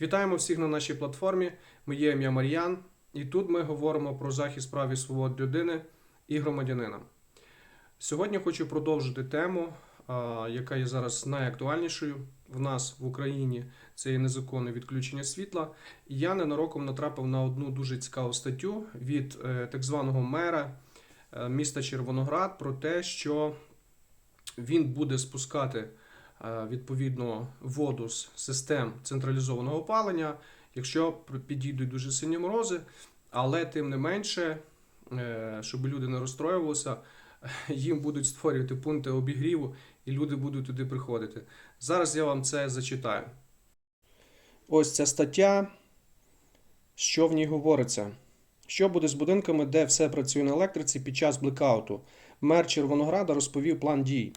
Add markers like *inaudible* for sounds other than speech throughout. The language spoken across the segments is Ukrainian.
Вітаємо всіх на нашій платформі. Моє ім'я Мар'ян, і тут ми говоримо про захист прав і свобод людини і громадянина. Сьогодні хочу продовжити тему, яка є зараз найактуальнішою в нас в Україні. Це є незаконне відключення світла. Я ненароком натрапив на одну дуже цікаву статтю від е, так званого мера е, міста Червоноград про те, що він буде спускати відповідно воду з систем централізованого опалення, якщо підійдуть дуже сильні морози, але тим не менше, е, щоб люди не розстроювалися, *laughs* їм будуть створювати пункти обігріву, і люди будуть туди приходити. Зараз я вам це зачитаю. Ось ця стаття. Що в ній говориться? Що буде з будинками, де все працює на електриці під час блекауту? Мер Червонограда розповів план дій.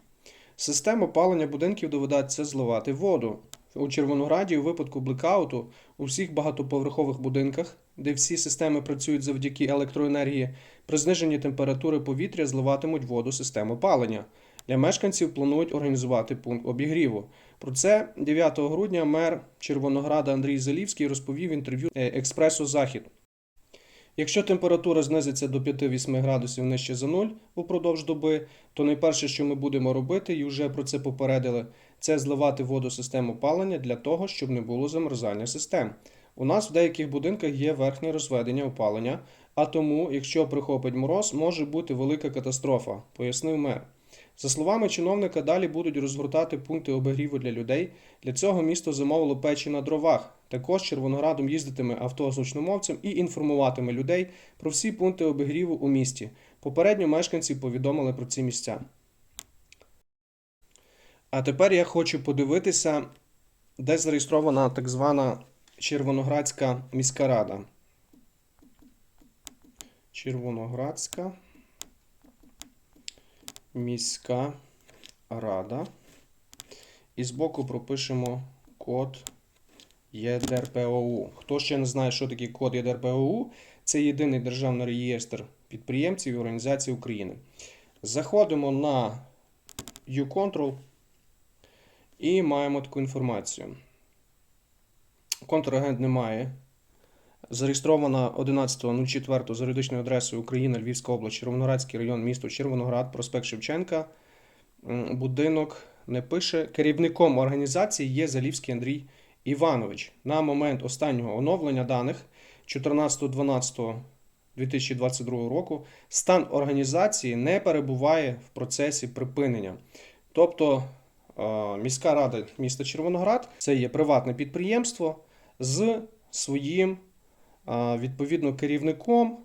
Систему опалення будинків доведеться зливати воду. У Червонограді у випадку блекауту у всіх багатоповерхових будинках, де всі системи працюють завдяки електроенергії, при зниженні температури повітря зливатимуть воду системи опалення. Для мешканців планують організувати пункт обігріву. Про це 9 грудня мер Червонограда Андрій Залівський розповів в інтерв'ю е, Експресу Захід. Якщо температура знизиться до 5-8 градусів нижче за нуль упродовж доби, то найперше, що ми будемо робити, і вже про це попередили, це зливати воду систему систем опалення для того, щоб не було замерзання систем. У нас в деяких будинках є верхнє розведення опалення, а тому, якщо прихопить мороз, може бути велика катастрофа, пояснив мер. За словами чиновника, далі будуть розгортати пункти обігріву для людей. Для цього місто замовило печі на дровах. Також Червоноградом їздитиме авто з гучномовцем і інформуватиме людей про всі пункти обігріву у місті. Попередньо мешканці повідомили про ці місця. А тепер я хочу подивитися, де зареєстрована так звана Червоноградська міська рада. Червоноградська міська рада. І збоку пропишемо код ЄДРПОУ. Хто ще не знає, що таке код ЄДРПОУ, це єдиний державний реєстр підприємців і організацій України. Заходимо на U-Control і маємо таку інформацію. Контрагент немає. Зареєстрована 11.04 за юридичною адресою Україна, Львівська область, Червоноградський район, місто Червоноград, проспект Шевченка. Будинок не пише. Керівником організації є Залівський Андрій Іванович. На момент останнього оновлення даних 14.12.2022 року стан організації не перебуває в процесі припинення. Тобто міська рада міста Червоноград це є приватне підприємство з своїм відповідно керівником,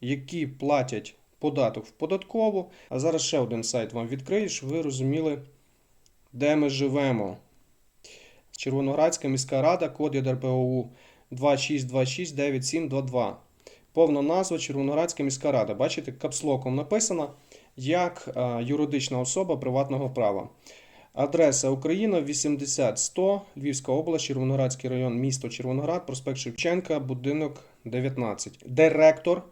які платять податок в податкову. А зараз ще один сайт вам відкрию, щоб ви розуміли, де ми живемо. Червоноградська міська рада, код ЄДРПОУ 26269722. Повна назва Червоноградська міська рада. Бачите, капслоком написана як юридична особа приватного права. Адреса Україна 80100, Львівська область, Червоноградський район, місто Червоноград, проспект Шевченка, будинок 19. Директор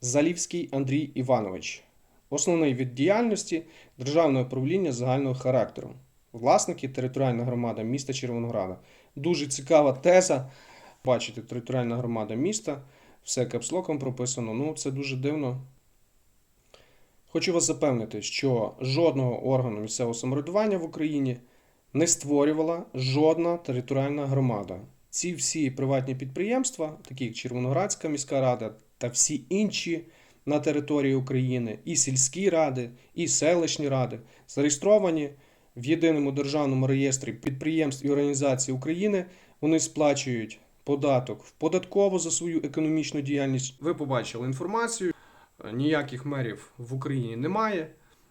Залівський Андрій Іванович. Основний від діяльності Державне управління загального характеру. Власники територіальна громада міста Червонограда. Дуже цікава теза. Бачите, територіальна громада міста, все капслоком прописано. Ну, це дуже дивно. Хочу вас запевнити, що жодного органу місцевого самоврядування в Україні не створювала жодна територіальна громада. Ці всі приватні підприємства, такі як Червоноградська міська рада та всі інші на території України, і сільські ради, і селищні ради, зареєстровані в єдиному державному реєстрі підприємств і організацій України. Вони сплачують податок в податково за свою економічну діяльність. Ви побачили інформацію. Ніяких мерів в Україні немає.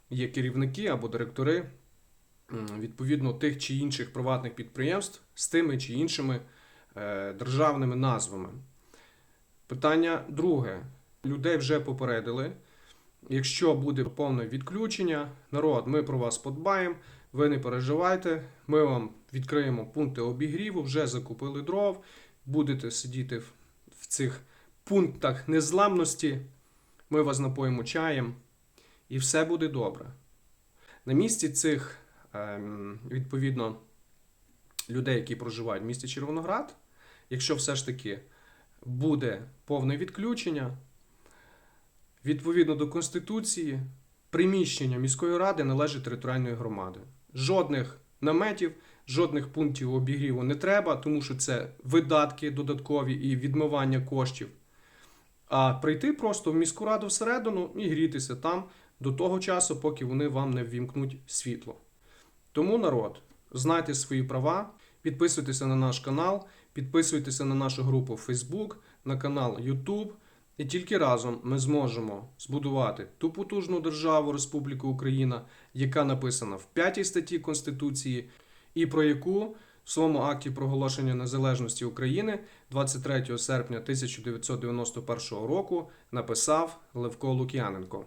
Є керівники або директори відповідно тих чи інших приватних підприємств з тими чи іншими е, державними назвами. Питання друге. Людей вже попередили. Якщо буде повне відключення, народ, ми про вас подбаємо, ви не переживайте, ми вам відкриємо пункти обігріву, вже закупили дров, будете сидіти в, в цих пунктах незламності. Ми вас напоїмо чаєм, і все буде добре. На місці цих, ем, відповідно, людей, які проживають в місті Червоноград, якщо все ж таки буде повне відключення, відповідно до Конституції, приміщення міської ради належить територіальної громади. Жодних наметів, жодних пунктів обігріву не треба, тому що це видатки додаткові і відмивання коштів. А прийти просто в міську раду всередину і грітися там до того часу, поки вони вам не ввімкнуть світло. Тому, народ, знайте свої права, підписуйтеся на наш канал, підписуйтеся на нашу групу в Facebook, на канал YouTube. І тільки разом ми зможемо збудувати ту потужну державу Республіку Україна, яка написана в 5 статті Конституції, і про яку своєму акті проголошення незалежності України 23 серпня 1991 року написав Левко Лук'яненко.